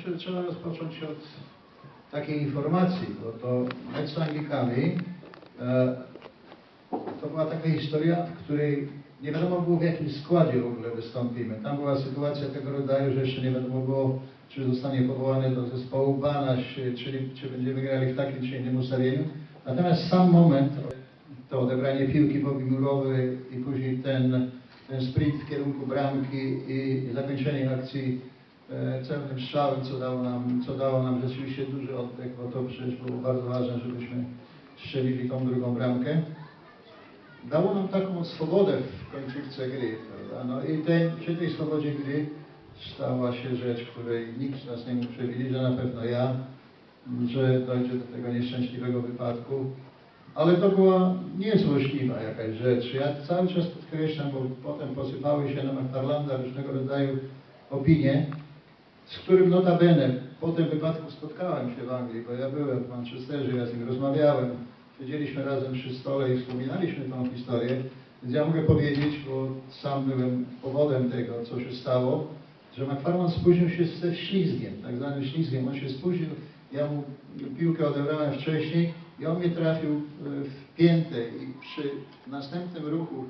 Myślę, że trzeba rozpocząć od takiej informacji, bo to mecz z Anglikami e, to była taka historia, w której nie wiadomo było w jakim składzie w ogóle wystąpimy. Tam była sytuacja tego rodzaju, że jeszcze nie wiadomo było, czy zostanie powołany do zespołu Banaś, czyli czy będziemy grali w takim czy innym ustawieniu. Natomiast sam moment, to odebranie piłki Bobby Murowy i później ten, ten sprint w kierunku bramki i, zakończenie akcji celnym strzałem, co dało, nam, co dało nam rzeczywiście duży oddech, bo to przecież było bardzo ważne, żebyśmy strzelili tą drugą bramkę. Dało nam taką swobodę w końcówce gry, prawda? No i tej, przy tej swobodzie gry stała się rzecz, której nikt z nas nie mógł przewidzieć, że na pewno ja, że dojdzie do tego nieszczęśliwego wypadku. Ale to była niezłośliwa jakaś rzecz. Ja cały czas podkreślam, bo potem posypały się na McFarlanda różnego rodzaju opinie, z którym notabene po tym wypadku spotkałem się w Anglii, bo ja byłem w Manchesterze, ja z nim rozmawiałem, siedzieliśmy razem przy stole i wspominaliśmy tą historię, więc ja mogę powiedzieć, bo sam byłem powodem tego, co się stało, że McFarland spóźnił się ze ślizgiem, tak zwanym ślizgiem. On się spóźnił, ja mu piłkę odebrałem wcześniej i on mnie trafił e, w piętę i przy następnym ruchu,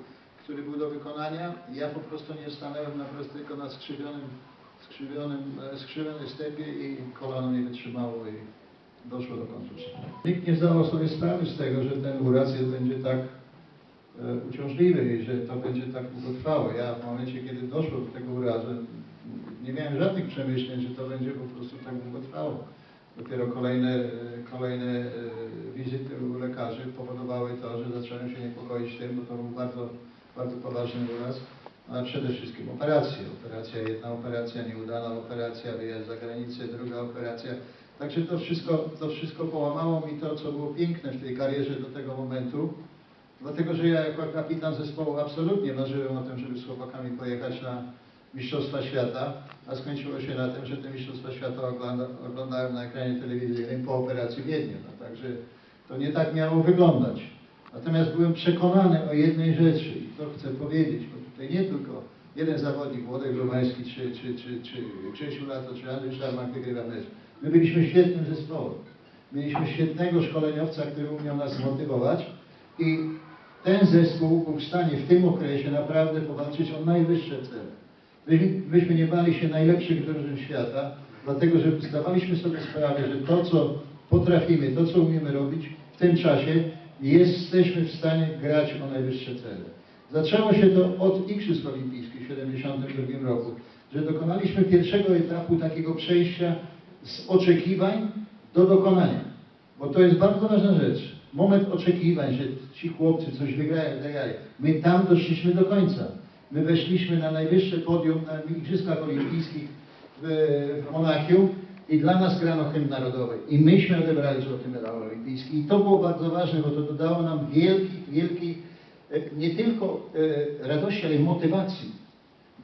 który był do wykonania, ja po prostu nie stanąłem na prostu tylko na skrzywionym, skrzywionym, skrzywionej stepie i kolano nie wytrzymało i doszło do kontuzji. Nikt nie zdawał sobie sprawy z tego, że ten uraz będzie tak e, uciążliwy i że to będzie tak długotrwałe. Ja w momencie, kiedy doszło do tego urazu, nie miałem żadnych przemyśleń, że to będzie po prostu tak długo trwało. Dopiero kolejne, e, kolejne e, wizyty u lekarzy powodowały to, że zacząłem się niepokoić tym, bo to był bardzo, bardzo poważny uraz, ale przede wszystkim operacje. Operacja, jedna operacja, nieudana operacja, wyjazd za granicę, druga operacja. Także to wszystko, to wszystko połamało mi to, co było piękne w tej karierze do tego momentu, Dlatego, że ja jako kapitan zespołu absolutnie marzyłem o tym, żeby z chłopakami pojechać na Mistrzostwa Świata, a skończyło się na tym, że te Mistrzostwa Świata ogląda, oglądałem na ekranie telewizyjnym po operacji w Wiedniu. No, także to nie tak miało wyglądać. Natomiast byłem przekonany o jednej rzeczy i to chcę powiedzieć, nie tylko jeden zawodnik, Włodek Lubański, czy, czy, czy, czy Grzesiu Lato, czy Andrzej Szarmak wygrywa mecz. My byliśmy świetnym zespołem. Mieliśmy świetnego szkoleniowca, który umiał nas zmotywować i ten zespół był w stanie w tym okresie naprawdę powalczyć o najwyższe cele. Myśmy, myśmy nie bali się najlepszych drużyn świata, dlatego że zdawaliśmy sobie sprawę, że to, co potrafimy, to, co umiemy robić w tym czasie, jesteśmy w stanie grać o najwyższe cele. Zaczęło się to od Igrzysk Olimpijskich w 1972 roku, że dokonaliśmy pierwszego etapu takiego przejścia z oczekiwań do dokonania. Bo to jest bardzo ważna rzecz. Moment oczekiwań, że ci chłopcy coś wygrają i tak. My tam doszliśmy do końca. My weszliśmy na najwyższe podium na Igrzyskach Olimpijskich w, w Monachium i dla nas grano hymn narodowy. I myśmy odebrali złoty medal olimpijski. I to było bardzo ważne, bo to dodało nam wielkich, e, nie tylko e, radości, ale i motywacji.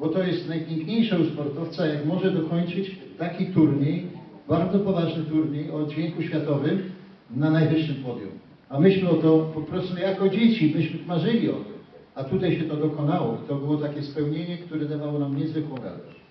Bo to jest najpiękniejsze u sportowca, jak może dokończyć taki turniej, bardzo poważny turniej o dźwięku światowym na najwyższym podium. A myśmy o to po prostu jako dzieci, myśmy marzyli o tym. A tutaj się to dokonało. To było takie spełnienie, które dawało nam niezwykłą radość.